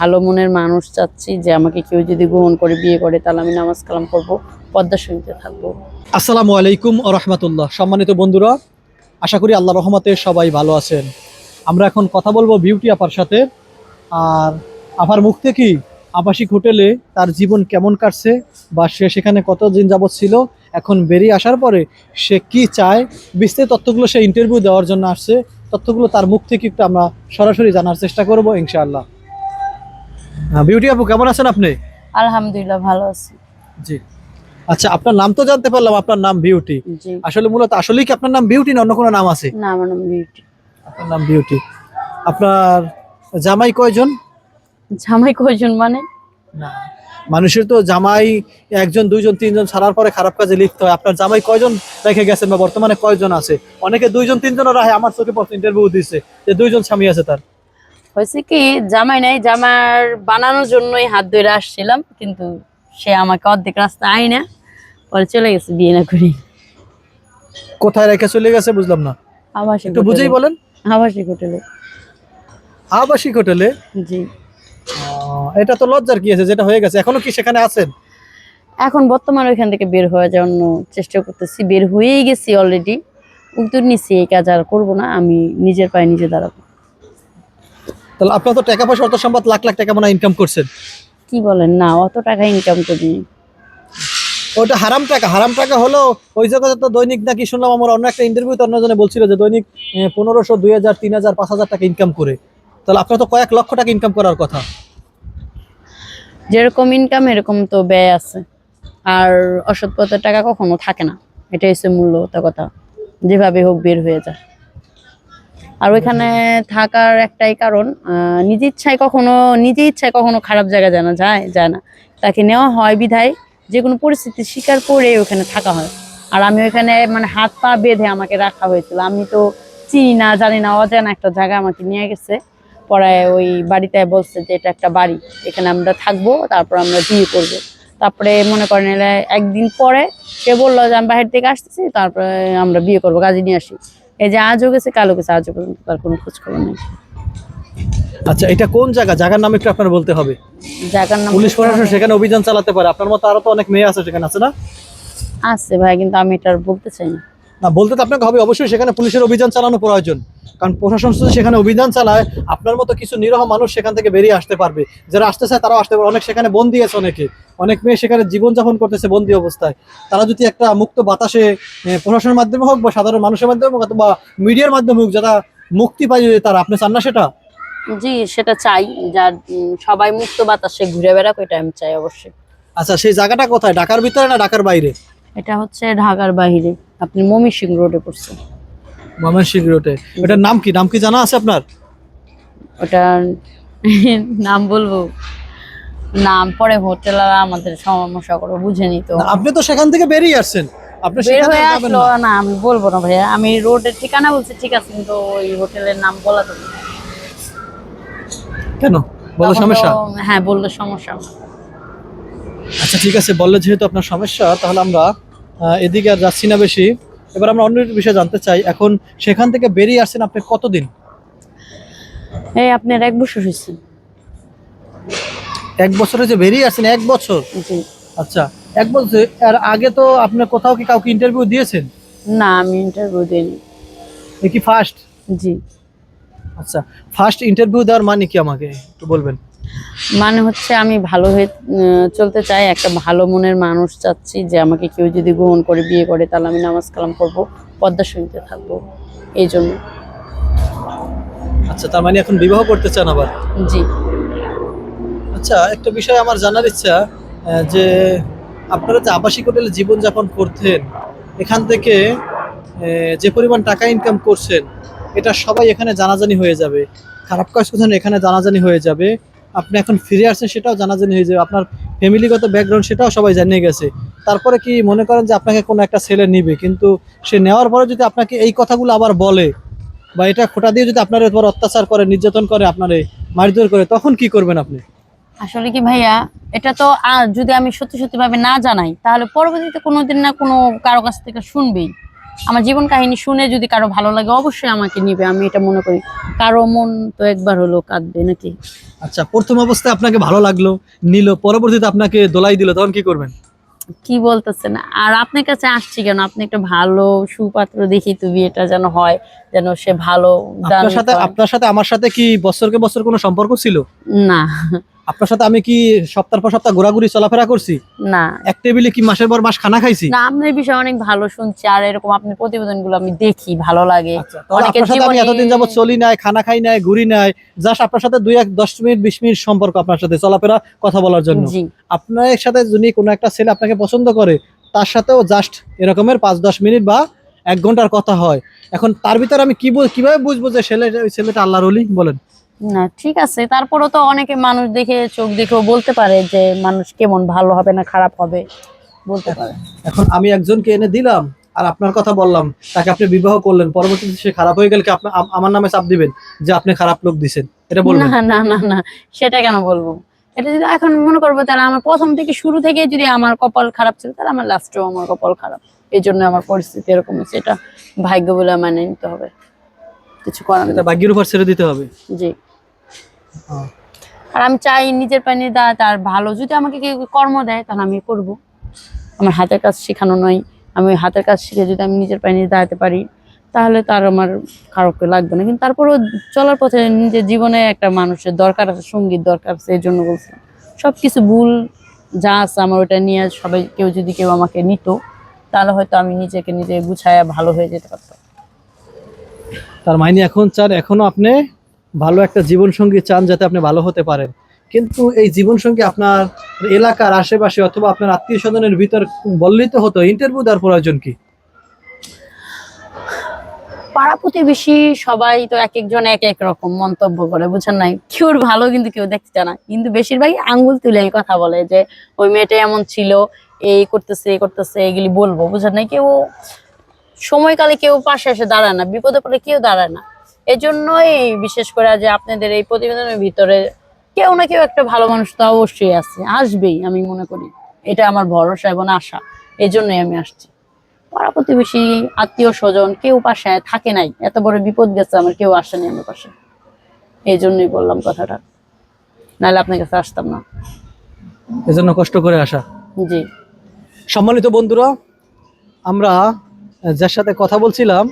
ভালো মনের মানুষ চাচ্ছি যে আমাকে কেউ যদি গ্রহণ করে, বিয়ে করে, তাহলে আমি নামাজ কালাম করব, পদ্মা সঙ্গীতে থাকব। আসসালামু আলাইকুম রহমতুল্লাহ। সম্মানিত বন্ধুরা, আশা করি আল্লাহ রহমতে সবাই ভালো আছেন। আমরা এখন কথা বলব বিউটি আপার সাথে। আর আপার মুখ থেকেই আবাসিক হোটেলে তার জীবন কেমন কাটছে বা সে সেখানে কতদিন যাবৎ ছিল, এখন বেরিয়ে আসার পরে সে কি চায়, বিস্তারিত তথ্যগুলো সে ইন্টারভিউ দেওয়ার জন্য আসছে। তথ্যগুলো তার মুখ থেকে একটু আমরা সরাসরি জানার চেষ্টা করব, ইনশাআল্লাহ। বিউটি আপু কেমন আছেন আপনি? আলহামদুলিল্লাহ ভালো আছি। জি। আচ্ছা আপনার নাম তো জানতে পারলাম আপনার নাম বিউটি। আসলে মূলত আসলেই কি আপনার নাম বিউটি না অন্য কোনো নাম আছে? না আমার নাম বিউটি। আপনার নাম বিউটি। আপনার জামাই কয়জন? জামাই কয়জন মানে? না মানুষের তো জামাই একজন দুইজন তিনজন ছাড়ার পরে খারাপ কাজে লিখতে হয়। আপনার জামাই কয়জন রেখে গেছেন বা বর্তমানে কয়জন আছে? অনেকে দুইজন তিনজনও রাখে আমার চোখে ইন্টারভিউ দিচ্ছে যে দুইজন স্বামী আছে তার। হয়েছে কি জামাই নাই জামার বানানোর জন্যই হাত ধরে আসছিলাম কিন্তু সে আমাকে অর্ধেক রাস্তা আই না পরে চলে গেছে বিয়ে না করি। কোথায় রেখে চলে গেছে বুঝলাম না। আবাসিক একটু বুঝেই বলেন। আবাসিক হোটেলে। আবাসিক হোটেলে? জি। এটা তো লজ্জার কি আছে যেটা হয়ে গেছে এখনও কি সেখানে আছেন? এখন বর্তমানে ওইখান থেকে বের হয়ে যাওয়ার চেষ্টা করতেছি বের হয়েই গেছি অলরেডি উত্তর নিচ্ছি এই কাজ আর করব না আমি নিজের পায়ে নিজে দাঁড়াবো। তাহলে আপনার তো টাকা পয়সা অর্থ সম্পদ লাখ লাখ টাকা মনে ইনকাম করছেন। কি বলেন? না অত টাকা ইনকাম করি ওটা হারাম টাকা হারাম টাকা হলো ওই জায়গাতে তো দৈনিক নাকি শুনলাম আমার অন্য একটা ইন্টারভিউতে অন্যজনে বলছিল যে দৈনিক পনেরোশো দুই হাজার তিন হাজার পাঁচ হাজার টাকা ইনকাম করে। তাহলে আপনার তো কয়েক লক্ষ টাকা ইনকাম করার কথা। যেরকম ইনকাম এরকম তো ব্যয় আছে। আর অসৎ পথের টাকা কখনো থাকে না। এটাই হচ্ছে মূল্যতা কথা যেভাবে হোক বের হয়ে যায়। আর ওইখানে থাকার একটাই কারণ নিজের ইচ্ছায় কখনো নিজের ইচ্ছায় কখনো খারাপ জায়গা জানা যায় যায় না। তাকে নেওয়া হয় বিধায় যে কোনো পরিস্থিতি স্বীকার করে ওখানে থাকা হয়। আর আমি ওইখানে মানে হাত পা বেঁধে আমাকে রাখা হয়েছিল। আমি তো চিনি না, জানি না, অজানা একটা জায়গা আমাকে নিয়ে গেছে। পরে ওই বাড়িতে বলছে যে এটা একটা বাড়ি, এখানে আমরা থাকব, তারপর আমরা বিয়ে করব। তারপরে মনে করেন একদিন পরে সে বলল যে আমি বাহির থেকে আসতেছি, তারপরে আমরা বিয়ে করব কাজে নিয়ে আসি। এই যে আজও গেছে কালো গেছে আজও পর্যন্ত তার কোনো খোঁজ খবর নেই। আচ্ছা এটা কোন জায়গা? জায়গার নাম একটু আপনার বলতে হবে। জায়গার নাম পুলিশ প্রশাসন সেখানে অভিযান চালাতে পারে। আপনার মতো আরও তো অনেক মেয়ে আছে সেখানে আছে না? আছে ভাই কিন্তু আমি এটা আর বলতে চাই না। না বলতে তো আপনাকে হবে অবশ্যই সেখানে পুলিশের অভিযান চালানো প্রয়োজন। কারণ প্রশাসন যদি সেখানে অভিযান চালায় আপনার মতো কিছু নিরহ মানুষ সেখান থেকে বেরিয়ে আসতে পারবে। যারা আসতে চায় তারাও আসতে পারবে। অনেক সেখানে বন্দি আছে অনেকে। অনেক মেয়ে সেখানে জীবনযাপন করতেছে বন্দি অবস্থায়। তারা যদি একটা মুক্ত বাতাসে প্রশাসনের মাধ্যমে হোক বা সাধারণ মানুষের মাধ্যমে হোক অথবা মিডিয়ার মাধ্যমে হোক যারা মুক্তি পাই তারা আপনি চান না সেটা? জি সেটা চাই। যার সবাই মুক্ত বাতাসে ঘুরে বেড়াক ওইটা আমি চাই অবশ্যই। আচ্ছা সেই জায়গাটা কোথায়? ঢাকার ভিতরে না ঢাকার বাইরে? এটা হচ্ছে ঢাকার বাহিরে আপনি মমি সিং রোডে পড়ছে ময়মনসিংহ রোডে ওটার নাম কি? নাম কি জানা আছে আপনার? ওটা নাম বলব? নাম পরে হোটেল আর আমাদের সমস্যা করে বুঝেনি তো। আপনি তো সেখান থেকে বেরিয়ে আসছেন। আপনি বের সেখানে হয়ে আসলো না। না আমি বলব না ভাইয়া। আমি রোডের ঠিকানা বলছি ঠিক আছে কিন্তু ওই হোটেলের নাম বলা তো কেন? বলো সমস্যা? হ্যাঁ বললে সমস্যা। আচ্ছা ঠিক আছে বললে যেহেতু আপনার সমস্যা তাহলে আমরা এদিকে আর যাচ্ছি না বেশি। এবার আমরা অন্য বিষয়ে জানতে চাই। এখন সেখান থেকে বেরিয়ে আসছেন আপনি কতদিন? এই আপনার এক বছর হয়েছে। এক বছরে যে বেরিয়ে আসছেন এক বছর? আচ্ছা এক বছর আর আগে তো আপনি কোথাও কি কাউকে ইন্টারভিউ দিয়েছেন? না আমি ইন্টারভিউ দিইনি। এ কি ফার্স্ট জি। আচ্ছা ফার্স্ট ইন্টারভিউ দেওয়ার মানে কি আমাকে? একটু বলবেন। মানে হচ্ছে আমি ভালো হয়ে চলতে চাই একটা ভালো মনের মানুষ চাচ্ছি যে আমাকে কেউ যদি গ্রহণ করে বিয়ে করে তাহলে আমি নামাজ কালাম করব পদ্মা সঙ্গীতে থাকব এই জন্য। আচ্ছা তার মানে এখন বিবাহ করতে চান আবার? জি। আচ্ছা একটা বিষয় আমার জানার ইচ্ছা যে আপনারা যে আবাসিক হোটেলে জীবনযাপন করতেন এখান থেকে যে পরিমাণ টাকা ইনকাম করছেন এটা সবাই এখানে জানাজানি হয়ে যাবে। খারাপ কাজ করছেন এখানে জানাজানি হয়ে যাবে। আপনি এখন ফিরে আসছেন সেটাও জানাজানি হয়ে যাবে। আপনার ফ্যামিলিগত ব্যাকগ্রাউন্ড সেটাও সবাই জানিয়ে গেছে। তারপরে কি মনে করেন যে আপনাকে কোনো একটা ছেলে নিবে? কিন্তু সে নেওয়ার পরে যদি আপনাকে এই কথাগুলো আবার বলে, বা এটা খোটা দিয়ে যদি আপনার উপর অত্যাচার করে, নির্যাতন করে, আপনার মারধর করে, তখন কি করবেন আপনি? আসলে কি ভাইয়া, এটা তো আর যদি আমি সত্যি সত্যি ভাবে না জানাই, তাহলে পরবর্তীতে কোনোদিন না কোনো কারও কাছ থেকে শুনবেই। আমার জীবন কাহিনী শুনে যদি কারও ভালো লাগে অবশ্যই আমাকে নিবে আমি এটা মনে করি। কারও মন তো একবার হলো কাঁদবে নাকি? আচ্ছা প্রথম অবস্থায় আপনাকে ভালো লাগল নিল পরবর্তীতে আপনাকে দোলাই দিল তখন কি করবেন? কি বলতেছেন? আর আপনার কাছে আসছি কেন? আপনি একটা ভালো সুপাত্র দেখি তো বিয়েটা যেন হয় যেন সে ভালো আপনার সাথে আপনার সাথে আমার সাথে কি বছরকে বছর কোনো সম্পর্ক ছিল? না। আপনার সাথে আমি কি সপ্তাহ পর সপ্তাহ ঘোরাঘুরি চলাফেরা করছি? না। এক টেবিলে কি মাসের পর মাস খানা খাইছি? না আপনার বিষয়ে অনেক ভালো শুনছি আর এরকম আপনার প্রতিবেদনগুলো আমি দেখি ভালো লাগে। আচ্ছা, আপনার সাথে আমি এতদিন যাবত চলি নাই খানা খাই নাই ঘুরি নাই জাস্ট আপনার সাথে দুই এক দশ মিনিট বিশ মিনিট সম্পর্ক আপনার সাথে চলাফেরা কথা বলার জন্য। জি। আপনার সাথে যদি কোনো একটা ছেলে আপনাকে পছন্দ করে তার সাথেও জাস্ট এরকমের পাঁচ দশ মিনিট বা এক ঘণ্টার কথা হয়। এখন তার ভিতরে আমি কি কীভাবে বুঝব যে ছেলে ছেলেটা আল্লাহর অলি বলেন। না ঠিক আছে। তারপরও তো অনেকে মানুষ দেখে চোখ দেখেও বলতে পারে যে মানুষ কেমন ভালো হবে না খারাপ হবে। বলতে পারে। এখন আমি একজনকে এনে দিলাম আর আপনার কথা বললাম তাকে আপনি বিবাহ করলেন পরবর্তীতে সে খারাপ হয়ে গেলে কি আপনি আমার নামে চাপ দিবেন যে আপনি খারাপ লোক দিছেন? এটা বলবেন? না না না না সেটা কেন বলব? এটা যদি এখন মনে করব তাহলে আমার প্রথম থেকে শুরু থেকে যদি আমার কপাল খারাপ ছিল তাহলে আমার লাস্টেও আমার কপাল খারাপ। এই জন্য আমার পরিস্থিতি এরকম হচ্ছে। এটা ভাগ্য বলে মানে নিতে হবে। কিছু করার এটা ভাগ্যের উপর ছেড়ে দিতে হবে। জি। আর আমি চাই নিজের পায়ে দাঁড়াতে আর ভালো। যদি আমাকে কেউ কর্ম দেয়, তাহলে আমি করব। আমার হাতের কাজ শেখানো নয়। আমি হাতের কাজ শিখে যদি আমি নিজের পায়ে নিজে দাঁড়াতে পারি, তাহলে তার আমার খারাপকে লাগবে না। কিন্তু তারপরেও চলার পথে নিজের জীবনে একটা মানুষের দরকার আছে সংগীত দরকার আছে, এই জন্য বলছি। সব কিছু ভুল যা আছে আমার ওটা নিয়ে সবাই কেউ যদি কেউ আমাকে নিত, তাহলে হয়তো আমি নিজেকে নিজে গুছায় ভালো হয়ে যেতে পারতাম। তার মাইনে এখন চার এখনও আপনি ভালো একটা জীবন সঙ্গী চান যাতে আপনি ভালো হতে পারেন। কিন্তু এই জীবন সঙ্গী আপনার এলাকার আশেপাশে অথবা আপনার আত্মীয় স্বজনের ভিতর বললেই হতো, ইন্টারভিউ দেওয়ার প্রয়োজন কি? পাড়া প্রতিবেশী সবাই তো এক একজন এক এক রকম মন্তব্য করে বুঝেন নাই? কেউর ভালো কিন্তু কেউ দেখতে চায় না। কিন্তু বেশিরভাগই আঙ্গুল তুলে কথা বলে যে, ওই মেয়েটা এমন ছিল, এই করতেছে এই করতেছে, এগুলি বলব। বুঝেন নাই? কেউ সময়কালে কেউ পাশে এসে দাঁড়ায় না, বিপদে পড়ে কেউ দাঁড়ায় না। এজন্যই বিশেষ করে যে আপনাদের এই প্রতিবেদনের ভিতরে কেউ না কেউ একটা ভালো মানুষ তো অবশ্যই আছে আসবেই আমি মনে করি। এটা আমার ভরসা এবং আশা এই জন্যই আমি আসছি। পাড়া প্রতিবেশী আত্মীয় স্বজন কেউ পাশে থাকে নাই এত বড় বিপদ গেছে আমার কেউ আসেনি আমার পাশে এই জন্যই বললাম কথাটা। নাহলে আপনার কাছে আসতাম না। এজন্য কষ্ট করে আসা। জি। সম্মানিত বন্ধুরা আমরা যার সাথে কথা বলছিলাম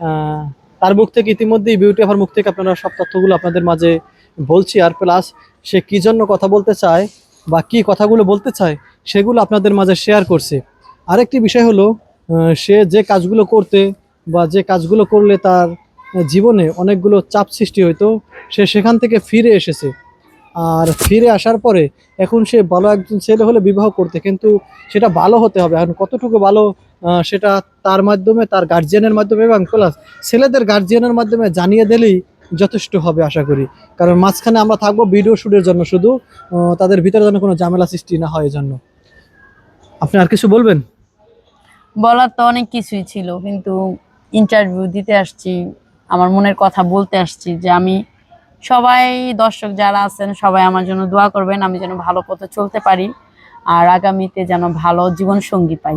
আহ, তার মুখ থেকে ইতিমধ্যেই বিউটি আফার মুখ থেকে আপনারা সব তথ্যগুলো আপনাদের মাঝে বলছি। আর প্লাস সে কি জন্য কথা বলতে চায় বা কি কথাগুলো বলতে চায় সেগুলো আপনাদের মাঝে শেয়ার করছে। আরেকটি বিষয় হলো সে যে কাজগুলো করতে বা যে কাজগুলো করলে তার জীবনে অনেকগুলো চাপ সৃষ্টি হইতো, সে সেখান থেকে ফিরে এসেছে। আর ফিরে আসার পরে এখন সে ভালো একজন ছেলে হলে বিবাহ করতে, কিন্তু সেটা ভালো হতে হবে। এখন কতটুকু ভালো সেটা তার মাধ্যমে, তার গার্জিয়ানের মাধ্যমে এবং প্লাস ছেলেদের গার্জিয়ানের মাধ্যমে জানিয়ে দিলেই যথেষ্ট হবে আশা করি। কারণ মাঝখানে আমরা থাকব ভিডিও শুটের জন্য শুধু তাদের ভিতরে যেন কোনো ঝামেলা সৃষ্টি না হয় জন্য আপনি আর কিছু বলবেন? বলার তো অনেক কিছুই ছিল, কিন্তু ইন্টারভিউ দিতে আসছি, আমার মনের কথা বলতে আসছি যে আমি সবাই দর্শক যারা আছেন, সবাই আমার জন্য দোয়া করবেন, আমি যেন ভালো পথে চলতে পারি আর আগামীতে যেন ভালো জীবন সঙ্গী পাই।